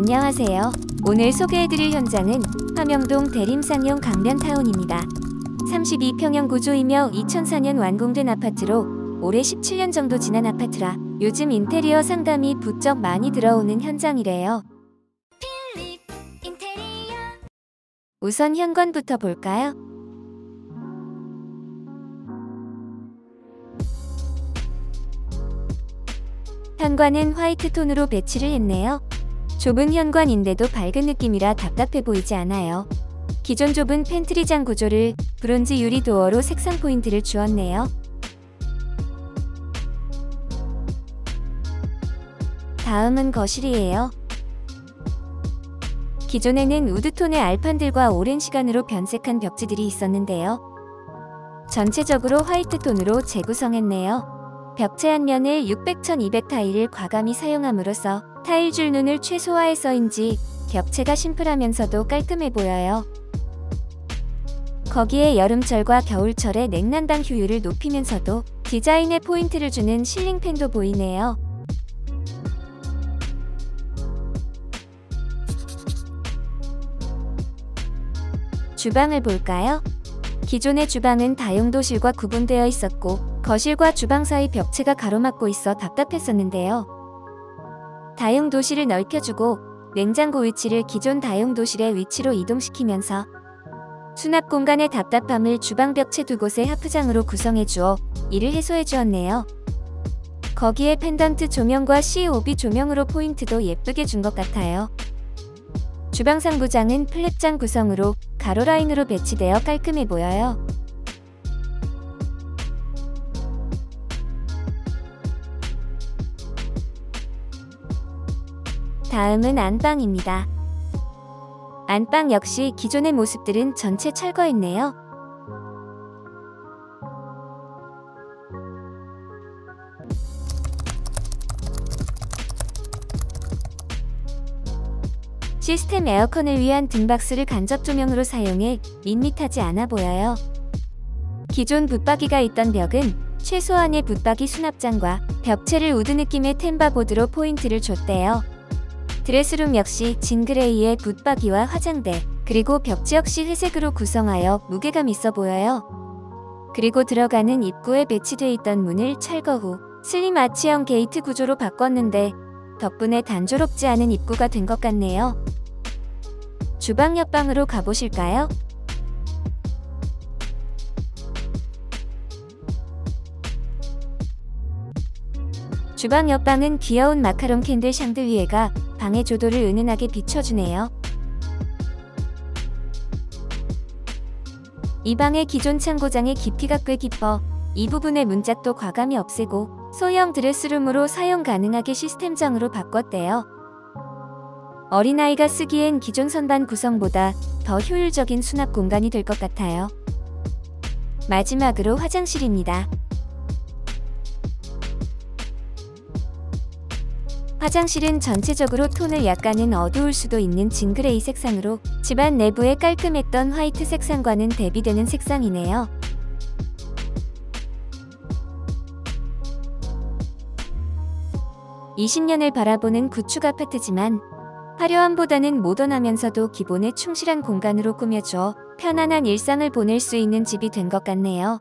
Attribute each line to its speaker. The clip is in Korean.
Speaker 1: 안녕하세요. 오늘 소개해드릴 현장은 화명동 대림상용 강변타운입니다. 32평형 구조이며 2004년 완공된 아파트로 올해 17년 정도 지난 아파트라 요즘 인테리어 상담이 부쩍 많이 들어오는 현장이래요. 우선 현관부터 볼까요? 현관은 화이트 톤으로 배치를 했네요. 좁은 현관인데도 밝은 느낌이라 답답해 보이지 않아요. 기존 좁은 팬트리장 구조를 브론즈 유리 도어로 색상 포인트를 주었네요. 다음은 거실이에요. 기존에는 우드톤의 알판들과 오랜 시간으로 변색한 벽지들이 있었는데요. 전체적으로 화이트 톤으로 재구성했네요. 벽체 한 면을 600, 1200 타일을 과감히 사용함으로써 타일 줄 눈을 최소화해서인지 벽체가 심플하면서도 깔끔해 보여요. 거기에 여름철과 겨울철의 냉난방 효율을 높이면서도 디자인에 포인트를 주는 실링팬도 보이네요. 주방을 볼까요? 기존의 주방은 다용도실과 구분되어 있었고 거실과 주방 사이 벽체가 가로막고 있어 답답했었는데요. 다용 도실을 넓혀주고 냉장고 위치를 기존 다용 도실의 위치로 이동시키면서 수납 공간의 답답함을 주방 벽체 두 곳의 하프장으로 구성해 주어 이를 해소해 주었네요. 거기에 펜던트 조명과 COB 조명으로 포인트도 예쁘게 준 것 같아요. 주방 상부장은 플랫장 구성으로 가로 라인으로 배치되어 깔끔해 보여요. 다음은 안방입니다. 안방 역시 기존의 모습들은 전체 철거했네요. 시스템 에어컨을 위한 등박스를 간접 조명으로 사용해 밋밋하지 않아 보여요. 기존 붙박이가 있던 벽은 최소한의 붙박이 수납장과 벽체를 우드 느낌의 템바보드로 포인트를 줬대요. 드레스룸 역시 진그레이의 붙박이와 화장대, 그리고 벽지 역시 회색으로 구성하여 무게감 있어 보여요. 그리고 들어가는 입구에 배치돼 있던 문을 철거 후 슬림 아치형 게이트 구조로 바꿨는데 덕분에 단조롭지 않은 입구가 된 것 같네요. 주방 옆방으로 가보실까요? 주방 옆방은 귀여운 마카롱 캔들 샹들리에가 방의 조도를 은은하게 비춰주네요. 이 방의 기존 창고장의 깊이가 꽤 깊어 이 부분의 문짝도 과감히 없애고 소형 드레스룸으로 사용 가능하게 시스템장으로 바꿨대요. 어린아이가 쓰기엔 기존 선반 구성보다 더 효율적인 수납 공간이 될 것 같아요. 마지막으로 화장실입니다. 화장실은 전체적으로 톤을 약간은 어두울 수도 있는 진그레이 색상으로 집안 내부에 깔끔했던 화이트 색상과는 대비되는 색상이네요. (20년을) 바라보는 구축 아파트지만 화려함보다는 모던하면서도 기본에 충실한 공간으로 꾸며줘 편안한 일상을 보낼 수 있는 집이 된 것 같네요.